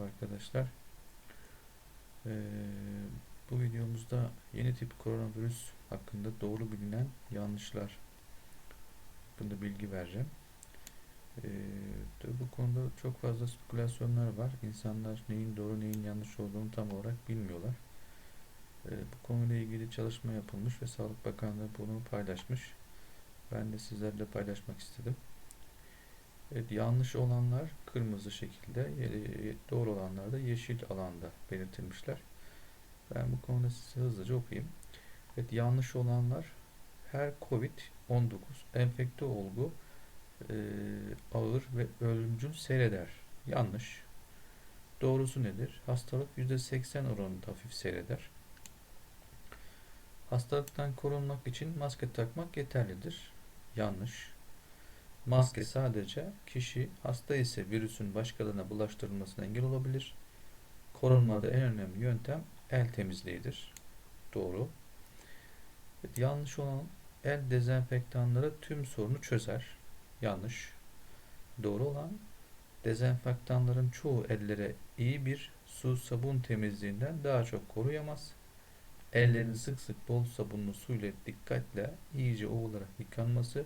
Merhaba arkadaşlar. Ee, bu videomuzda yeni tip koronavirüs hakkında doğru bilinen yanlışlar hakkında bilgi vereceğim. Ee, bu konuda çok fazla spekülasyonlar var. İnsanlar neyin doğru neyin yanlış olduğunu tam olarak bilmiyorlar. Ee, bu konuyla ilgili çalışma yapılmış ve Sağlık Bakanlığı bunu paylaşmış. Ben de sizlerle paylaşmak istedim. Evet, yanlış olanlar kırmızı şekilde, doğru olanlar da yeşil alanda belirtilmişler. Ben bu konuda size hızlıca okuyayım. Evet, yanlış olanlar her COVID-19 enfekte olgu e, ağır ve ölümcül seyreder. Yanlış. Doğrusu nedir? Hastalık %80 oranında hafif seyreder. Hastalıktan korunmak için maske takmak yeterlidir. Yanlış. Maske sadece kişi hasta ise virüsün başkalarına bulaştırılmasına engel olabilir. Korunmada en önemli yöntem el temizliğidir. Doğru. Evet, yanlış olan el dezenfektanları tüm sorunu çözer. Yanlış. Doğru olan dezenfektanların çoğu ellere iyi bir su sabun temizliğinden daha çok koruyamaz. Ellerin sık sık bol sabunlu suyla dikkatle iyice ovularak yıkanması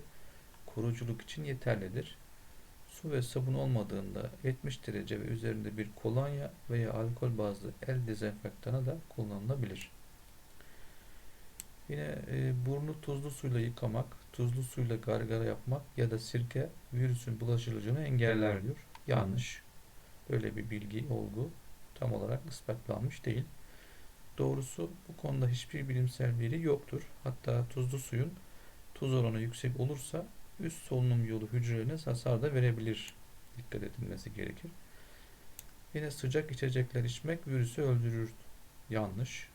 koruculuk için yeterlidir. Su ve sabun olmadığında 70 derece ve üzerinde bir kolonya veya alkol bazlı el dezenfektanı da kullanılabilir. Yine e, burnu tuzlu suyla yıkamak, tuzlu suyla gargara yapmak ya da sirke virüsün bulaşıcılığını engeller diyor. Yanlış. Böyle bir bilgi, olgu tam olarak ispatlanmış değil. Doğrusu bu konuda hiçbir bilimsel veri yoktur. Hatta tuzlu suyun tuz oranı yüksek olursa üst solunum yolu hücrelerine hasar da verebilir. Dikkat edilmesi gerekir. Yine sıcak içecekler içmek virüsü öldürür. Yanlış.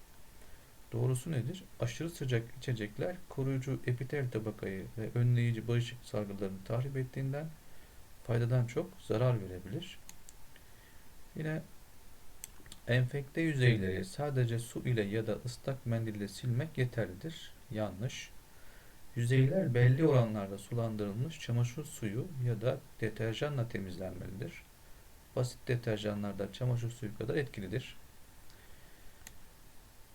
Doğrusu nedir? Aşırı sıcak içecekler koruyucu epitel tabakayı ve önleyici bağışıklık salgılarını tahrip ettiğinden faydadan çok zarar verebilir. Yine enfekte yüzeyleri sadece su ile ya da ıslak mendille silmek yeterlidir. Yanlış. Yüzeyler belli oranlarda sulandırılmış çamaşır suyu ya da deterjanla temizlenmelidir. Basit deterjanlarda çamaşır suyu kadar etkilidir.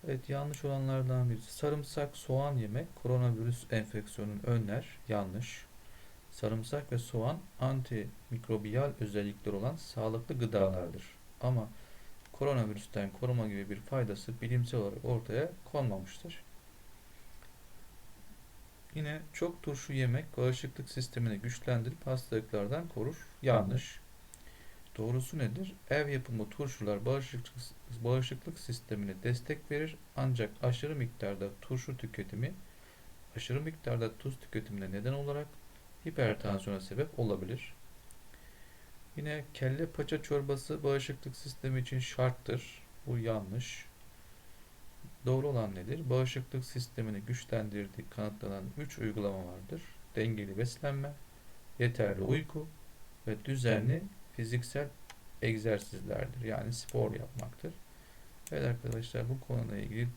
Evet yanlış olanlardan birisi sarımsak, soğan yemek koronavirüs enfeksiyonunu önler. Yanlış. Sarımsak ve soğan antimikrobiyal özellikleri olan sağlıklı gıdalardır. Ama koronavirüsten koruma gibi bir faydası bilimsel olarak ortaya konmamıştır. Yine çok turşu yemek bağışıklık sistemini güçlendirip hastalıklardan korur. Yanlış. Doğrusu nedir? Ev yapımı turşular bağışıklık, bağışıklık sistemine destek verir ancak aşırı miktarda turşu tüketimi aşırı miktarda tuz tüketimine neden olarak hipertansiyona sebep olabilir. Yine kelle paça çorbası bağışıklık sistemi için şarttır. Bu yanlış. Doğru olan nedir? Bağışıklık sistemini güçlendirdiği kanıtlanan 3 uygulama vardır. Dengeli beslenme, yeterli uyku ve düzenli fiziksel egzersizlerdir. Yani spor yapmaktır. Evet arkadaşlar bu konuyla ilgili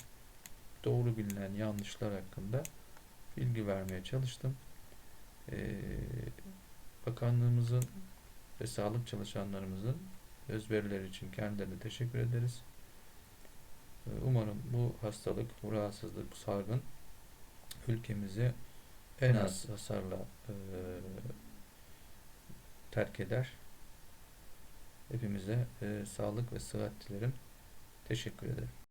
doğru bilinen yanlışlar hakkında bilgi vermeye çalıştım. Ee, bakanlığımızın ve sağlık çalışanlarımızın özverileri için kendilerine teşekkür ederiz. Hastalık, bu rahatsızlık, bu salgın ülkemizi en az hasarla e, terk eder. Hepimize e, sağlık ve sıhhat dilerim. Teşekkür ederim.